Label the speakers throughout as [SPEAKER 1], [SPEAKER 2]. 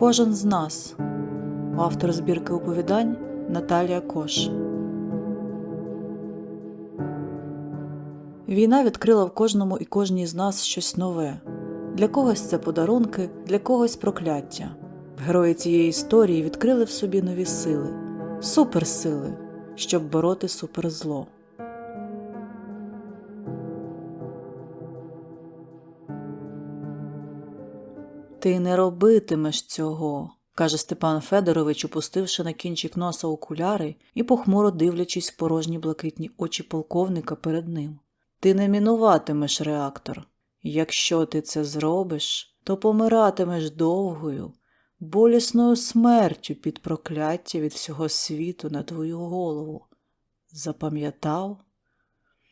[SPEAKER 1] Кожен з нас. Автор збірки оповідань Наталія Кош. Війна відкрила в кожному і кожній з нас щось нове. Для когось це подарунки, для когось прокляття. Герої цієї історії відкрили в собі нові сили, суперсили, щоб бороти суперзло. Ти не робитимеш цього, каже Степан Федорович, опустивши на кінчик носа окуляри і похмуро дивлячись в порожні блакитні очі полковника перед ним. Ти не мінуватимеш реактор. Якщо ти це зробиш, то помиратимеш довгою, болісною смертю під прокляття від всього світу на твою голову. Запам'ятав?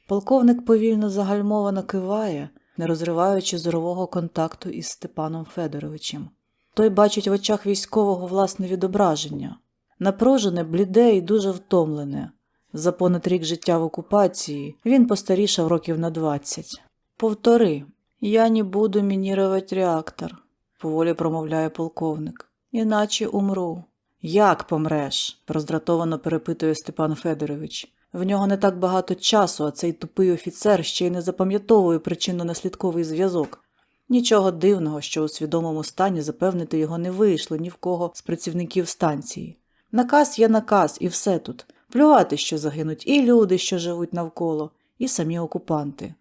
[SPEAKER 1] Полковник повільно загальмовано киває, не розриваючи зорового контакту із Степаном Федоровичем. Той бачить в очах військового власне відображення, напружене, бліде і дуже втомлене. За понад рік життя в окупації він постарішав років на двадцять. Повтори, я не буду мінірувати реактор, поволі промовляє полковник. Іначе умру. Як помреш? роздратовано перепитує Степан Федорович. В нього не так багато часу, а цей тупий офіцер ще й не запам'ятовує причинно-наслідковий зв'язок. Нічого дивного, що у свідомому стані запевнити його не вийшло ні в кого з працівників станції. Наказ є наказ, і все тут. Плювати, що загинуть і люди, що живуть навколо, і самі окупанти.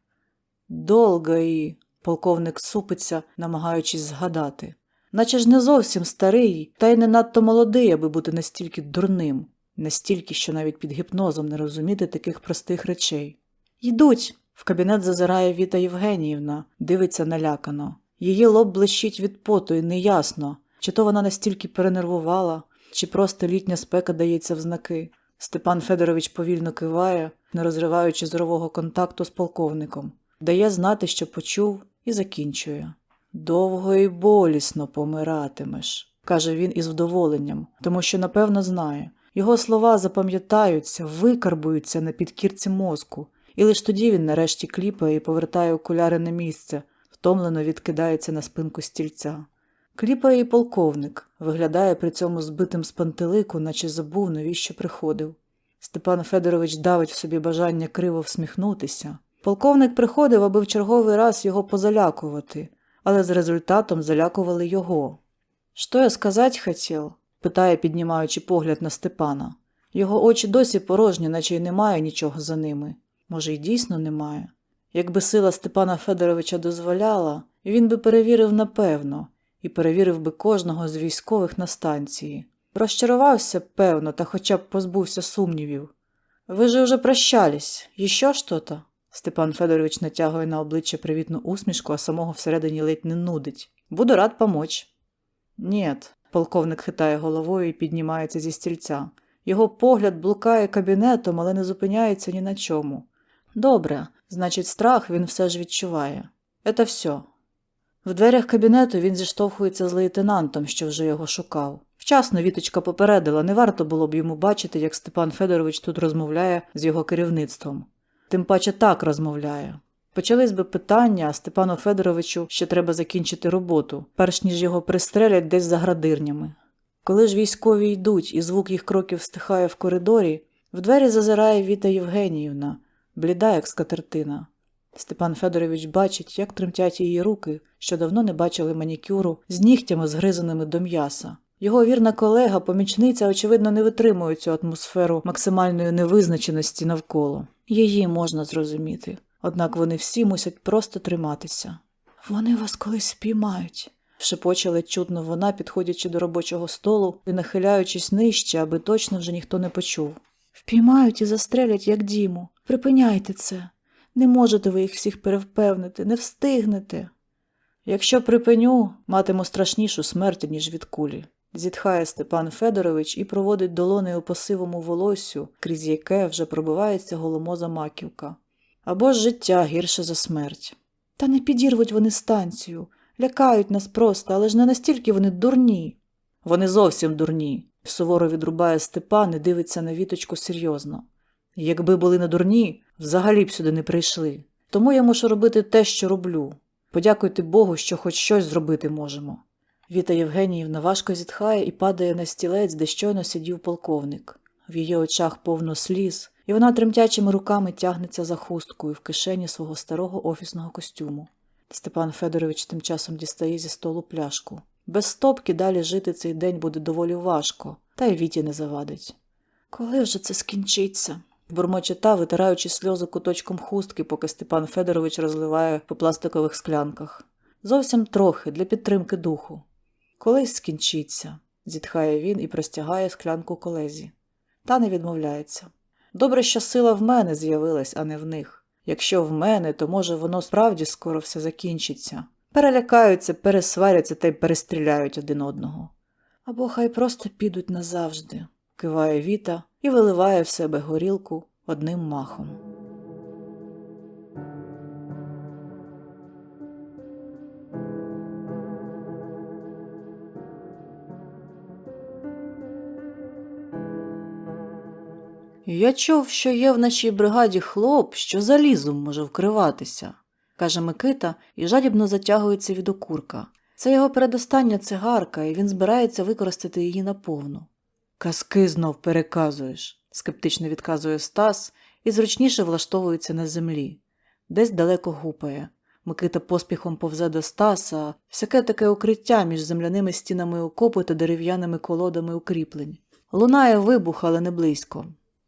[SPEAKER 1] Долго і. полковник супиться, намагаючись згадати. Наче ж не зовсім старий, та й не надто молодий, аби бути настільки дурним, настільки, що навіть під гіпнозом не розуміти таких простих речей. Йдуть. В кабінет зазирає Віта Євгеніївна, дивиться налякано. Її лоб блищить від поту, і неясно, чи то вона настільки перенервувала, чи просто літня спека дається в знаки. Степан Федорович повільно киває, не розриваючи зорового контакту з полковником, дає знати, що почув, і закінчує. Довго і болісно помиратимеш, каже він із вдоволенням, тому що, напевно, знає. Його слова запам'ятаються, викарбуються на підкірці мозку, і лише тоді він нарешті кліпає і повертає окуляри на місце, втомлено відкидається на спинку стільця. Кліпає і полковник, виглядає при цьому збитим з пантелику, наче забув, навіщо приходив. Степан Федорович давить в собі бажання криво всміхнутися. Полковник приходив, аби в черговий раз його позалякувати, але з результатом залякували його. Що я сказати хотів? Питає, піднімаючи погляд на Степана. Його очі досі порожні, наче й немає нічого за ними. Може, й дійсно немає. Якби сила Степана Федоровича дозволяла, він би перевірив напевно і перевірив би кожного з військових на станції. Розчарувався, певно, та хоча б позбувся сумнівів. Ви же уже прощались, Еще що-то? Степан Федорович натягує на обличчя привітну усмішку, а самого всередині ледь не нудить. Буду рад помочь. Нєт, полковник хитає головою і піднімається зі стільця. Його погляд блукає кабінетом, але не зупиняється ні на чому. Добре, значить, страх він все ж відчуває. Це все. В дверях кабінету він зіштовхується з лейтенантом, що вже його шукав. Вчасно Віточка попередила, не варто було б йому бачити, як Степан Федорович тут розмовляє з його керівництвом. Тим паче так розмовляє. Почались би питання, Степану Федоровичу ще треба закінчити роботу, перш ніж його пристрелять десь за градирнями. Коли ж військові йдуть і звук їх кроків стихає в коридорі, в двері зазирає Віта Євгеніївна, бліда, як скатертина. Степан Федорович бачить, як тремтять її руки, що давно не бачили манікюру, з нігтями згризаними до м'яса. Його вірна колега, помічниця, очевидно, не витримує цю атмосферу максимальної невизначеності навколо. Її можна зрозуміти, однак вони всі мусять просто триматися. Вони вас колись спіймають, шепоче ледь чутно вона, підходячи до робочого столу і нахиляючись нижче, аби точно вже ніхто не почув. Впіймають і застрелять, як Діму. Припиняйте це. Не можете ви їх всіх перевпевнити, не встигнете. Якщо припиню, матиму страшнішу смерть, ніж від кулі. Зітхає Степан Федорович і проводить долонею по сивому волоссю, крізь яке вже пробивається голомоза маківка. Або ж життя гірше за смерть. Та не підірвуть вони станцію, лякають нас просто, але ж не настільки вони дурні. Вони зовсім дурні, суворо відрубає Степан і дивиться на віточку серйозно. Якби були не дурні, взагалі б сюди не прийшли. Тому я мушу робити те, що роблю. Подякуйте Богу, що хоч щось зробити можемо. Віта Євгеніївна важко зітхає і падає на стілець, де щойно сидів полковник. В її очах повно сліз, і вона тремтячими руками тягнеться за хусткою в кишені свого старого офісного костюму. Степан Федорович тим часом дістає зі столу пляшку. Без стопки далі жити цей день буде доволі важко, та й Віті не завадить. Коли вже це скінчиться? бурмоче та, витираючи сльози куточком хустки, поки Степан Федорович розливає по пластикових склянках. Зовсім трохи для підтримки духу. Колись скінчиться, зітхає він і простягає склянку колезі. Та не відмовляється. Добре, що сила в мене з'явилась, а не в них. Якщо в мене, то може воно справді скоро все закінчиться. Перелякаються, пересваряться та й перестріляють один одного. Або хай просто підуть назавжди, киває Віта і виливає в себе горілку одним махом. Я чув, що є в нашій бригаді хлоп, що залізом може вкриватися, каже Микита і жадібно затягується від окурка. Це його передостання цигарка, і він збирається використати її наповну. Казки знов переказуєш, скептично відказує Стас і зручніше влаштовується на землі. Десь далеко гупає. Микита поспіхом повзе до Стаса, всяке таке укриття між земляними стінами окопу та дерев'яними колодами укріплень. Лунає вибух, але не близько.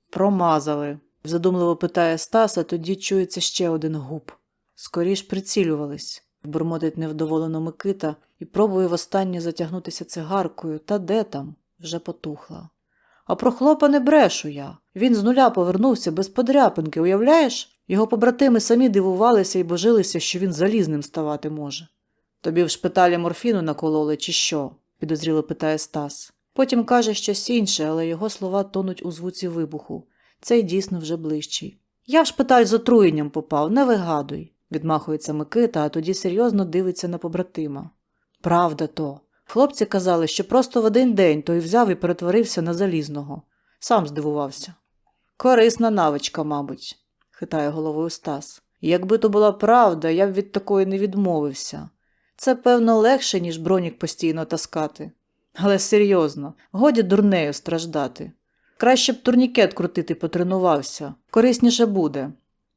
[SPEAKER 1] Промазали, задумливо питає Стас, а тоді чується ще один губ. Скоріш прицілювались, бурмотить невдоволено Микита і пробує востаннє затягнутися цигаркою, та де там вже потухла. А про хлопа не брешу я. Він з нуля повернувся без подряпинки, уявляєш? Його побратими самі дивувалися і божилися, що він залізним ставати може. Тобі в шпиталі морфіну накололи, чи що? підозріло питає Стас. Потім каже щось інше, але його слова тонуть у звуці вибуху. Цей дійсно вже ближчий. Я в шпиталь з отруєнням попав, не вигадуй, відмахується Микита, а тоді серйозно дивиться на побратима. Правда то. Хлопці казали, що просто в один день той взяв і перетворився на залізного. Сам здивувався. Корисна навичка, мабуть, хитає головою Стас. Якби то була правда, я б від такої не відмовився. Це, певно, легше, ніж бронік постійно таскати. Але серйозно, годі дурнею страждати. Краще б турнікет крутити потренувався, корисніше буде.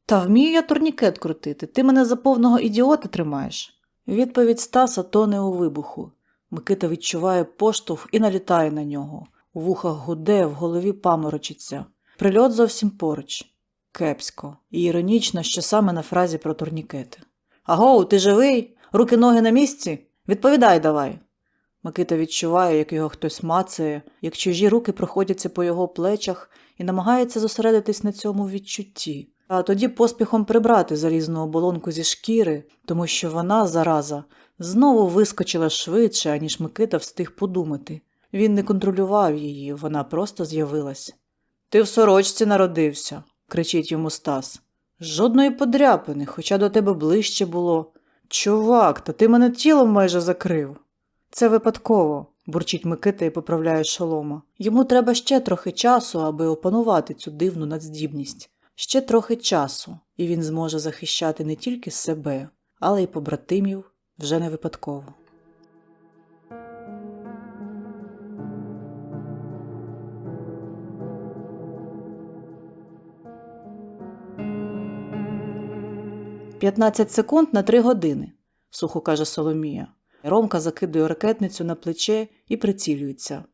[SPEAKER 1] Та вмію я турнікет крутити, ти мене за повного ідіота тримаєш. Відповідь Стаса тоне у вибуху. Микита відчуває поштовх і налітає на нього. У вухах гуде, в голові паморочиться. Прильот зовсім поруч. Кепсько. І іронічно, що саме на фразі про турнікети. Агоу, ти живий? Руки ноги на місці? Відповідай давай. Микита відчуває, як його хтось мацає, як чужі руки проходяться по його плечах і намагається зосередитись на цьому відчутті, а тоді поспіхом прибрати залізну оболонку зі шкіри, тому що вона, зараза, знову вискочила швидше, аніж Микита встиг подумати. Він не контролював її, вона просто з'явилась. Ти в сорочці народився, кричить йому Стас. Жодної подряпини, хоча до тебе ближче було. Чувак, та ти мене тілом майже закрив. Це випадково, бурчить Микита і поправляє шолома. Йому треба ще трохи часу, аби опанувати цю дивну надздібність. Ще трохи часу, і він зможе захищати не тільки себе, але й побратимів вже не випадково. П'ятнадцять секунд на три години, сухо каже Соломія. Ромка закидує ракетницю на плече і прицілюється.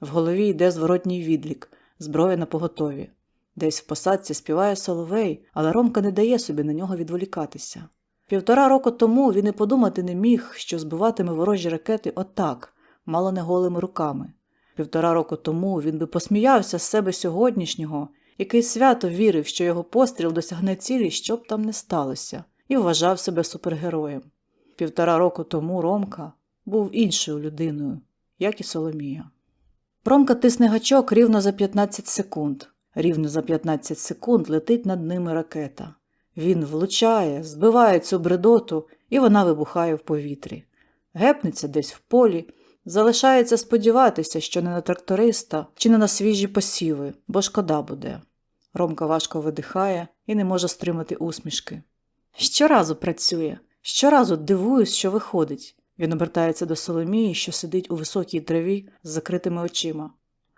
[SPEAKER 1] В голові йде зворотній відлік, зброя на поготові. Десь в посадці співає соловей, але Ромка не дає собі на нього відволікатися. Півтора року тому він і подумати не міг, що збиватиме ворожі ракети отак, мало не голими руками. Півтора року тому він би посміявся з себе сьогоднішнього, який свято вірив, що його постріл досягне цілі, що б там не сталося, і вважав себе супергероєм. Півтора року тому Ромка був іншою людиною, як і Соломія. Ромка тисне гачок рівно за 15 секунд. Рівно за 15 секунд летить над ними ракета. Він влучає, збиває цю бредоту, і вона вибухає в повітрі. Гепнеться десь в полі, залишається сподіватися, що не на тракториста чи не на свіжі посіви, бо шкода буде. Ромка важко видихає і не може стримати усмішки. Щоразу працює. Щоразу дивуюсь, що виходить. Він обертається до Соломії, що сидить у високій траві з закритими очима.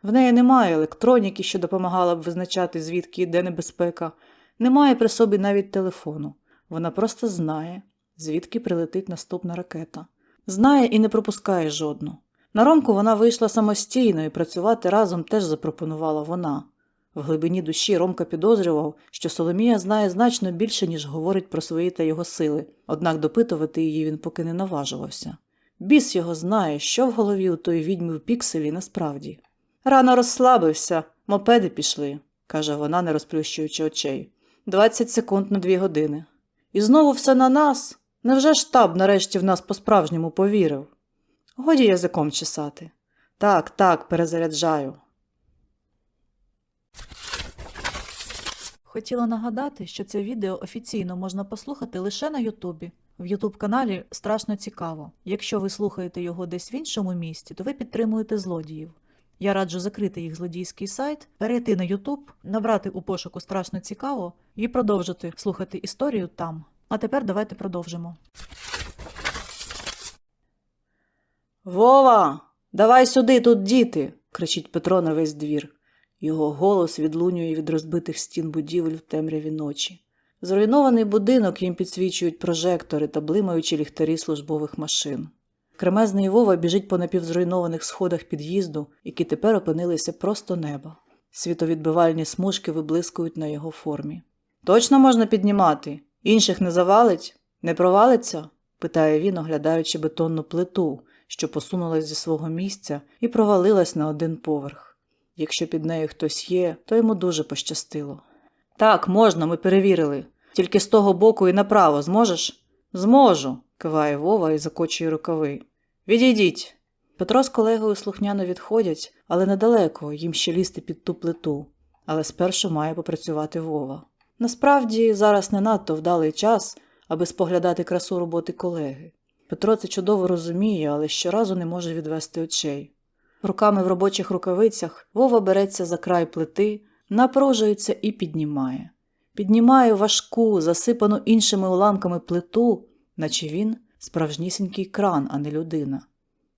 [SPEAKER 1] В неї немає електроніки, що допомагала б визначати, звідки йде небезпека, немає при собі навіть телефону. Вона просто знає, звідки прилетить наступна ракета. Знає і не пропускає жодну. На Ромку вона вийшла самостійно і працювати разом теж запропонувала вона. В глибині душі Ромка підозрював, що Соломія знає значно більше, ніж говорить про свої та його сили, однак допитувати її він поки не наважувався. Біс його знає, що в голові у тої відьми в пікселі насправді. Рано розслабився, мопеди пішли, каже вона, не розплющуючи очей. Двадцять секунд на дві години. І знову все на нас. Невже штаб нарешті в нас по-справжньому повірив? Годі язиком чесати. Так, так, перезаряджаю. Хотіла нагадати, що це відео офіційно можна послухати лише на Ютубі. В Ютуб каналі страшно цікаво. Якщо ви слухаєте його десь в іншому місті, то ви підтримуєте злодіїв. Я раджу закрити їх злодійський сайт, перейти на Ютуб, набрати у пошуку страшно цікаво і продовжити слухати історію там. А тепер давайте продовжимо. Вова, давай сюди тут діти. кричить Петро на весь двір. Його голос відлунює від розбитих стін будівель в темряві ночі. Зруйнований будинок їм підсвічують прожектори та блимаючі ліхтарі службових машин. Кремезний Вова біжить по напівзруйнованих сходах під'їзду, які тепер опинилися просто неба. Світовідбивальні смужки виблискують на його формі. Точно можна піднімати? Інших не завалить? Не провалиться? питає він, оглядаючи бетонну плиту, що посунулась зі свого місця і провалилась на один поверх. Якщо під нею хтось є, то йому дуже пощастило. Так, можна, ми перевірили. Тільки з того боку і направо зможеш? Зможу, киває Вова і закочує рукави. Відійдіть. Петро з колегою слухняно відходять, але недалеко їм ще лізти під ту плиту. Але спершу має попрацювати Вова. Насправді, зараз не надто вдалий час, аби споглядати красу роботи колеги. Петро це чудово розуміє, але щоразу не може відвести очей. Руками в робочих рукавицях Вова береться за край плити, напружується і піднімає. Піднімає важку, засипану іншими уламками плиту, наче він справжнісінький кран, а не людина.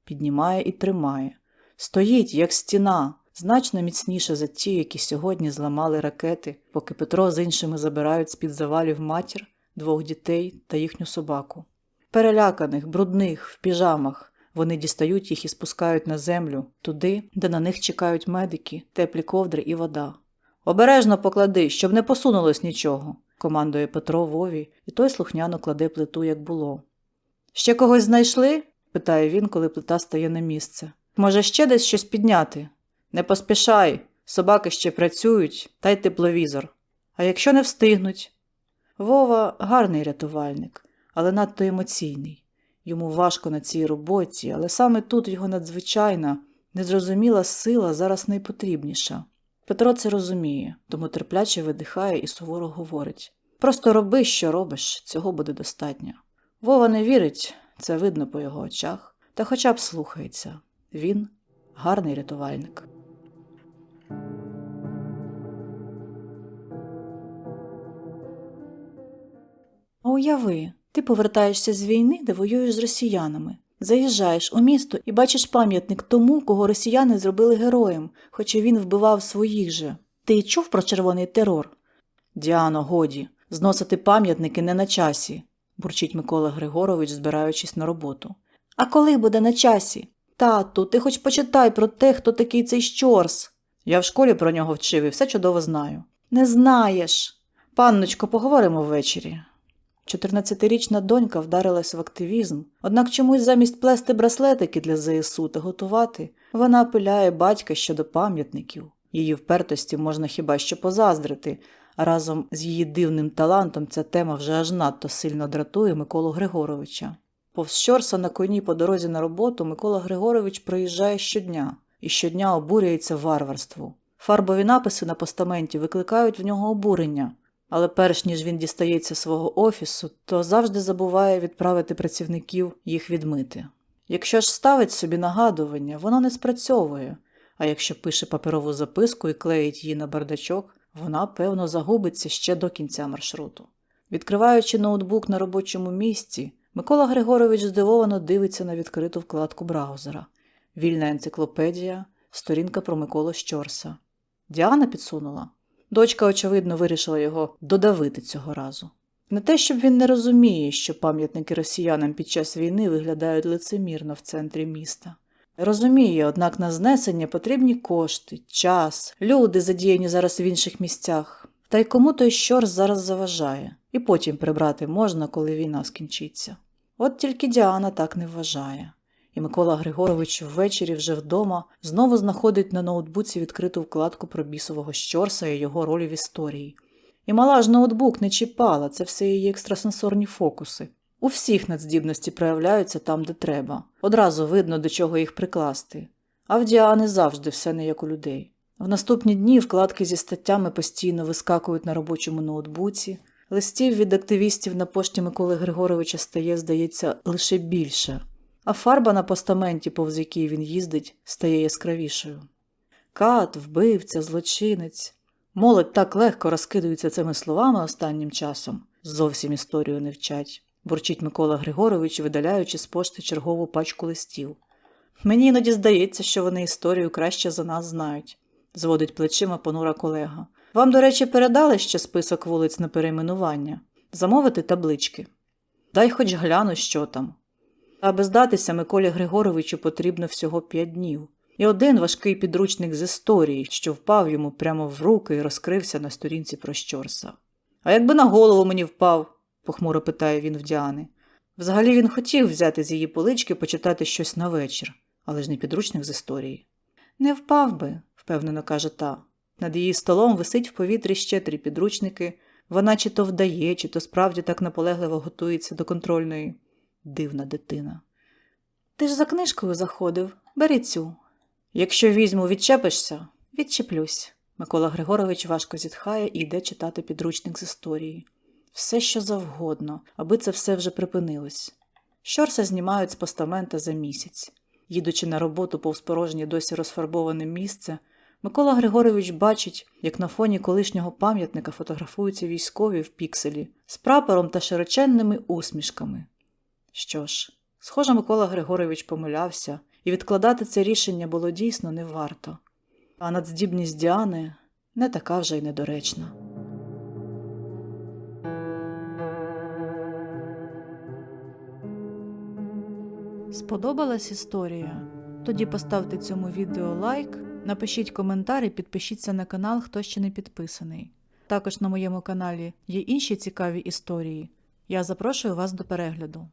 [SPEAKER 1] Піднімає і тримає. Стоїть, як стіна, значно міцніше за ті, які сьогодні зламали ракети, поки Петро з іншими забирають з-під завалів матір, двох дітей та їхню собаку. Переляканих, брудних, в піжамах. Вони дістають їх і спускають на землю, туди, де на них чекають медики, теплі ковдри і вода. Обережно поклади, щоб не посунулось нічого, командує Петро Вові, і той слухняно кладе плиту, як було. Ще когось знайшли? питає він, коли плита стає на місце. Може, ще десь щось підняти? Не поспішай, собаки ще працюють, та й тепловізор. А якщо не встигнуть? Вова гарний рятувальник, але надто емоційний. Йому важко на цій роботі, але саме тут його надзвичайна, незрозуміла сила зараз найпотрібніша. Петро це розуміє, тому терпляче видихає і суворо говорить Просто роби, що робиш, цього буде достатньо. Вова не вірить, це видно по його очах, та хоча б слухається він гарний рятувальник. А уяви, ти повертаєшся з війни, де воюєш з росіянами. Заїжджаєш у місто і бачиш пам'ятник тому, кого росіяни зробили героєм, хоча він вбивав своїх же. Ти чув про червоний терор? Діано, годі, зносити пам'ятники не на часі, бурчить Микола Григорович, збираючись на роботу. А коли буде на часі? Тату, ти хоч почитай про те, хто такий цей щорс. Я в школі про нього вчив і все чудово знаю. Не знаєш. Панночко, поговоримо ввечері. 14-річна донька вдарилась в активізм, однак чомусь замість плести браслетики для ЗСУ та готувати, вона пиляє батька щодо пам'ятників. Її впертості можна хіба що позаздрити, разом з її дивним талантом ця тема вже аж надто сильно дратує Миколу Григоровича. Повз Щорса на коні по дорозі на роботу Микола Григорович проїжджає щодня і щодня обурюється варварству. Фарбові написи на постаменті викликають в нього обурення, але перш ніж він дістається свого офісу, то завжди забуває відправити працівників їх відмити. Якщо ж ставить собі нагадування, воно не спрацьовує, а якщо пише паперову записку і клеїть її на бардачок, вона, певно, загубиться ще до кінця маршруту. Відкриваючи ноутбук на робочому місці, Микола Григорович здивовано дивиться на відкриту вкладку браузера. Вільна енциклопедія, сторінка про Миколу Щорса. Діана підсунула. Дочка, очевидно, вирішила його додавити цього разу. Не те, щоб він не розуміє, що пам'ятники росіянам під час війни виглядають лицемірно в центрі міста. Розуміє, однак на знесення потрібні кошти, час, люди задіяні зараз в інших місцях. Та й кому той щорс зараз заважає, і потім прибрати можна, коли війна скінчиться. От тільки Діана так не вважає. І Микола Григорович ввечері вже вдома знову знаходить на ноутбуці відкриту вкладку про бісового щорса і його роль в історії. І мала ж ноутбук не чіпала, це все її екстрасенсорні фокуси. У всіх надздібності проявляються там, де треба. Одразу видно, до чого їх прикласти. А в Діани завжди все не як у людей. В наступні дні вкладки зі статтями постійно вискакують на робочому ноутбуці. Листів від активістів на пошті Миколи Григоровича стає, здається, лише більше, а фарба на постаменті, повз який він їздить, стає яскравішою. Кат, вбивця, злочинець. Молодь так легко розкидується цими словами останнім часом, зовсім історію не вчать, бурчить Микола Григорович, видаляючи з пошти чергову пачку листів. Мені іноді здається, що вони історію краще за нас знають, зводить плечима понура колега. Вам, до речі, передали ще список вулиць на перейменування, замовити таблички. Дай хоч гляну, що там. Аби здатися, Миколі Григоровичу потрібно всього п'ять днів. І один важкий підручник з історії, що впав йому прямо в руки і розкрився на сторінці про щорса. А якби на голову мені впав? похмуро питає він в Діани. Взагалі він хотів взяти з її полички почитати щось на вечір, але ж не підручник з історії. Не впав би, впевнено каже та. Над її столом висить в повітрі ще три підручники. Вона чи то вдає, чи то справді так наполегливо готується до контрольної. Дивна дитина. Ти ж за книжкою заходив, бери цю. Якщо візьму, відчепишся, відчеплюсь. Микола Григорович важко зітхає і йде читати підручник з історії. Все, що завгодно, аби це все вже припинилось. Щорса знімають з постамента за місяць. Їдучи на роботу повз порожнє досі розфарбоване місце, Микола Григорович бачить, як на фоні колишнього пам'ятника фотографуються військові в пікселі з прапором та широченними усмішками. Що ж, схоже, Микола Григорович помилявся, і відкладати це рішення було дійсно не варто. А надздібність Діани не така вже й недоречна. Сподобалась історія? Тоді поставте цьому відео лайк, напишіть коментар і підпишіться на канал, хто ще не підписаний. Також на моєму каналі є інші цікаві історії. Я запрошую вас до перегляду.